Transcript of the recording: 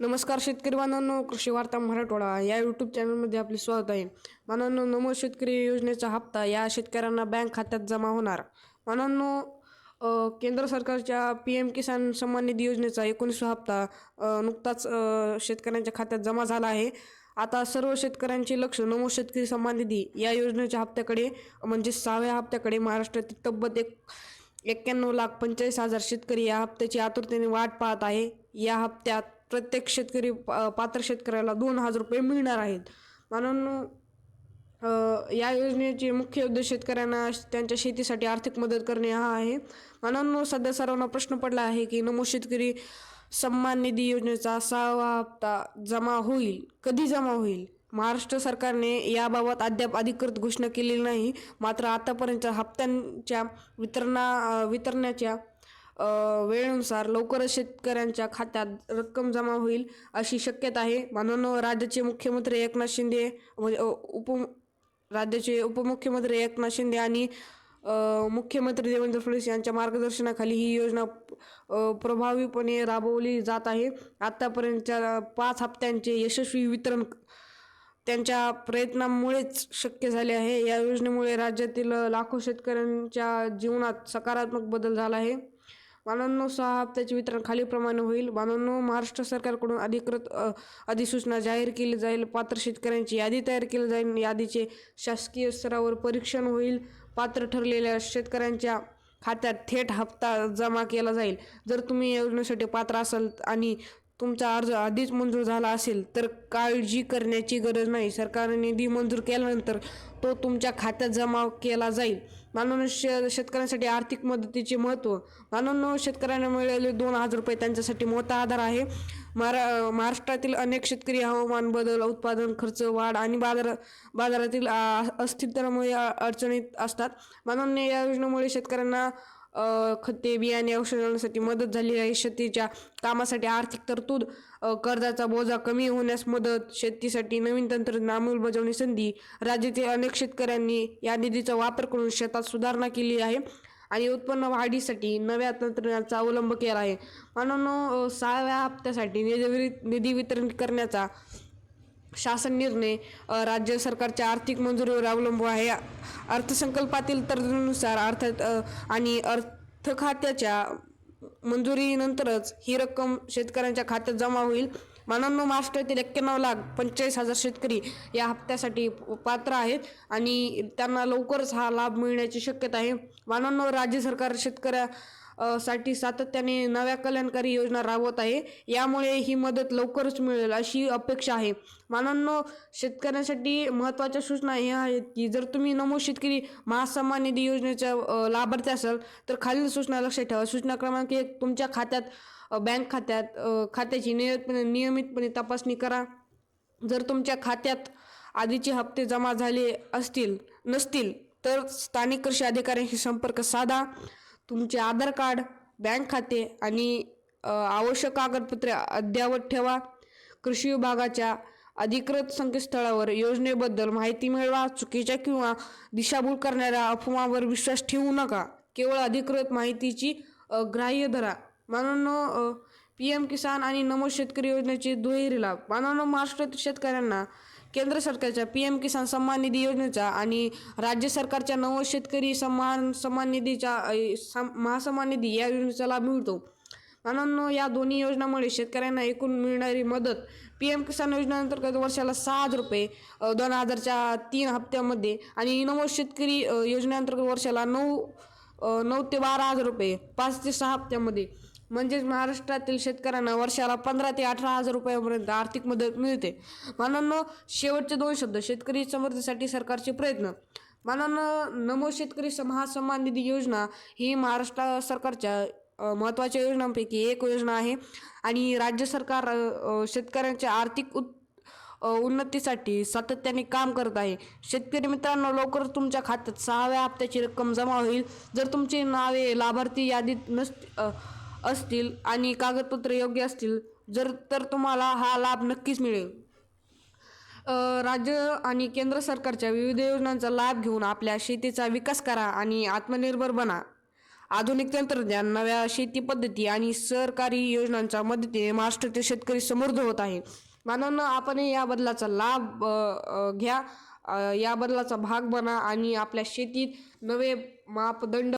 नमस्कार शेतकरी बांधवांनो कृषी वार्ता मराठवाडा या यूट्यूब चॅनलमध्ये आपले स्वागत आहे. बांधवांनो नमो शेतकरी योजनेचा हप्ता या शेतकऱ्यांना बँक खात्यात जमा होणार. बांधवांनो केंद्र सरकारच्या पी एम किसान सन्मान निधी योजनेचा एकोणीसवा हप्ता नुकताच शेतकऱ्यांच्या खात्यात जमा झाला आहे. आता सर्व शेतकऱ्यांचे लक्ष नमो शेतकरी सन्मान निधी या योजनेच्या हप्त्याकडे म्हणजे सहाव्या हप्त्याकडे महाराष्ट्रातील तब्बल एक एक्क्याण्णव लाख पंचेचाळीस हजार शेतकरी या हप्त्याची आतुरतेने वाट पाहत आहे. या हप्त्यात प्रत्येक शेतकरी पात्र शेतकऱ्याला दोन हजार रुपये मिळणार आहेत. म्हणून या योजनेचे मुख्य उद्देश शेतकऱ्यांना त्यांच्या शेतीसाठी आर्थिक मदत करणे हा आहे. म्हणून सध्या सर्वांना प्रश्न पडला आहे की नमो शेतकरी सन्मान निधी योजनेचा सहावा हप्ता जमा होईल कधी जमा होईल? महाराष्ट्र सरकारने याबाबत अद्याप अधिकृत घोषणा केलेली नाही. मात्र आतापर्यंत हप्त्यांच्या वितरणा वितरणाच्या वेळेनुसार लवकरच शेतकऱ्यांच्या खात्यात रक्कम जमा होईल अशी शक्यता आहे. म्हणून राज्याचे मुख्यमंत्री एकनाथ शिंदे म्हणजे उप राज्याचे उपमुख्यमंत्री एकनाथ शिंदे आणि मुख्यमंत्री देवेंद्र फडणवीस यांच्या मार्गदर्शनाखाली ही योजना प्रभावीपणे राबवली जात आहे. आत्तापर्यंतच्या पाच हप्त्यांचे यशस्वी वितरण त्यांच्या प्रयत्नांमुळेच शक्य झाले आहे. या योजनेमुळे राज्यातील लाखो शेतकऱ्यांच्या जीवनात सकारात्मक बदल झाला आहे. बाणांनो सहा हप्त्याचे वितरण खालीलप्रमाणे होईल. बाणांनो महाराष्ट्र सरकारकडून अधिकृत अधिसूचना जाहीर केली जाईल. पात्र शेतकऱ्यांची यादी तयार केली जाईल. यादीचे शासकीय स्तरावर परीक्षण होईल. पात्र ठरलेल्या शेतकऱ्यांच्या खात्यात थेट हप्ता जमा केला जाईल. जर तुम्ही योजनेसाठी पात्र असाल आणि तुमचा अर्ज आधीच मंजूर झाला असेल तर काळजी करण्याची गरज नाही. सरकारने निधी मंजूर केल्यानंतर तो तुमच्या खात्यात जमा केला जाईल. म्हणून शे शेतकऱ्यांसाठी आर्थिक मदतीचे महत्त्व. म्हणून शेतकऱ्यांना मिळालेले दोन हजार रुपये त्यांच्यासाठी मोठा आधार आहे. महारा महाराष्ट्रातील अनेक शेतकरी हवामान बदल उत्पादन खर्च वाढ आणि बाजार बाजारातील अस्थिरतेमुळे अडचणीत असतात. मानवने या योजनेमुळे शेतकऱ्यांना खते बियाणे औषधांसाठी मदत झाली आहे. शेतीच्या कामासाठी आर्थिक तरतूद कर्जाचा बोजा कमी होण्यास मदत शेतीसाठी नवीन तंत्रज्ञान अंमलबजावणी संधी राज्यातील अनेक शेतकऱ्यांनी या निधीचा वापर करून शेतात सुधारणा केली आहे आणि उत्पन्न वाढीसाठी नव्या तंत्रज्ञानाचा अवलंब केला आहे. म्हणून सहाव्या हप्त्यासाठी निधी निधी वितरण करण्याचा शासन निर्णय राज्य सरकारच्या आर्थिक मंजुरीवर अवलंबून आहे. अर्थसंकल्पातील तरतुदीनुसार अर्थ आणि अर्थ खात्याच्या मंजुरीनंतरच ही रक्कम शेतकऱ्यांच्या खात्यात जमा होईल. मानांनो महाराष्ट्रातील एक्क्याण्णव लाख पंचेचाळीस हजार शेतकरी या हप्त्यासाठी पात्र आहेत आणि त्यांना लवकरच हा लाभ मिळण्याची शक्यता आहे. मानांनो राज्य सरकार शेतकऱ्या साठी सातत्याने नव्या कल्याणकारी योजना राबवत आहे. यामुळे ही मदत लवकरच मिळेल अशी अपेक्षा आहे. मानांनो शेतकऱ्यांसाठी महत्त्वाच्या सूचना ह्या आहेत की जर तुम्ही नमो शेतकरी महासन्मान निधी योजनेच्या लाभार्थी असाल तर खालील सूचना लक्षात ठेवा. सूचना क्रमांक एक तुमच्या खात्यात बँक खात्यात खात्याची नियमितपणे नियमितपणे तपासणी करा. जर तुमच्या खात्यात आधीचे हप्ते जमा झाले असतील नसतील तर स्थानिक कृषी अधिकाऱ्यांशी संपर्क साधा. तुमचे आधार कार्ड बँक खाते आणि आवश्यक कागदपत्रे अद्ययावत ठेवा. कृषी विभागाच्या अधिकृत संकेतस्थळावर योजनेबद्दल माहिती मिळवा चुकीच्या किंवा दिशाभूल करणाऱ्या अफवावर विश्वास ठेवू नका. केवळ अधिकृत माहितीची ग्राह्य धरा. मानवनं पी एम किसान आणि नमो शेतकरी योजनेचे दुहेरी लाभ. मानवनं महाराष्ट्रातील शेतकऱ्यांना केंद्र सरकारच्या पी एम किसान सन्मान निधी योजनेचा आणि राज्य सरकारच्या नवो शेतकरी सन्मान सन्मान निधीच्या अ, महासन्मान निधी या योजनेचा लाभ मिळतो. म्हणून या दोन्ही योजनांमुळे शेतकऱ्यांना एकूण मिळणारी मदत पी एम किसान योजनेअंतर्गत वर्षाला सहा हजार रुपये दोन हजारच्या तीन हप्त्यामध्ये आणि नमो शेतकरी योजनेअंतर्गत वर्षाला नऊ नऊ ते बारा हजार रुपये पाच ते सहा हप्त्यामध्ये म्हणजेच महाराष्ट्रातील शेतकऱ्यांना वर्षाला पंधरा ते अठरा हजार रुपयापर्यंत आर्थिक मदत मिळते. म्हणून शेवटचे दोन शब्द शेतकरी समृद्धीसाठी सरकारचे प्रयत्न. मानानं नमो शेतकरी महासन्मान निधी योजना ही महाराष्ट्र सरकारच्या महत्त्वाच्या योजनांपैकी एक योजना आहे आणि राज्य सरकार शेतकऱ्यांच्या आर्थिक उत् उन्नतीसाठी सातत्याने काम करत आहे. शेतकरी मित्रांनो लवकरच तुमच्या खात्यात सहाव्या हप्त्याची रक्कम जमा होईल. जर तुमची नावे लाभार्थी यादीत नस असतील आणि कागदपत्र योग्य असतील जर तर तुम्हाला हा लाभ नक्कीच मिळेल. राज्य आणि केंद्र सरकारच्या विविध योजनांचा लाभ घेऊन आपल्या शेतीचा विकास करा आणि आत्मनिर्भर बना. आधुनिक तंत्रज्ञान नव्या शेती पद्धती आणि सरकारी योजनांच्या मदतीने महाराष्ट्रातील शेतकरी समृद्ध होत आहे. मानवांनो आपण या बदलाचा लाभ घ्या. या बदलाचा भाग बना आणि आपल्या शेतीत नवे मापदंड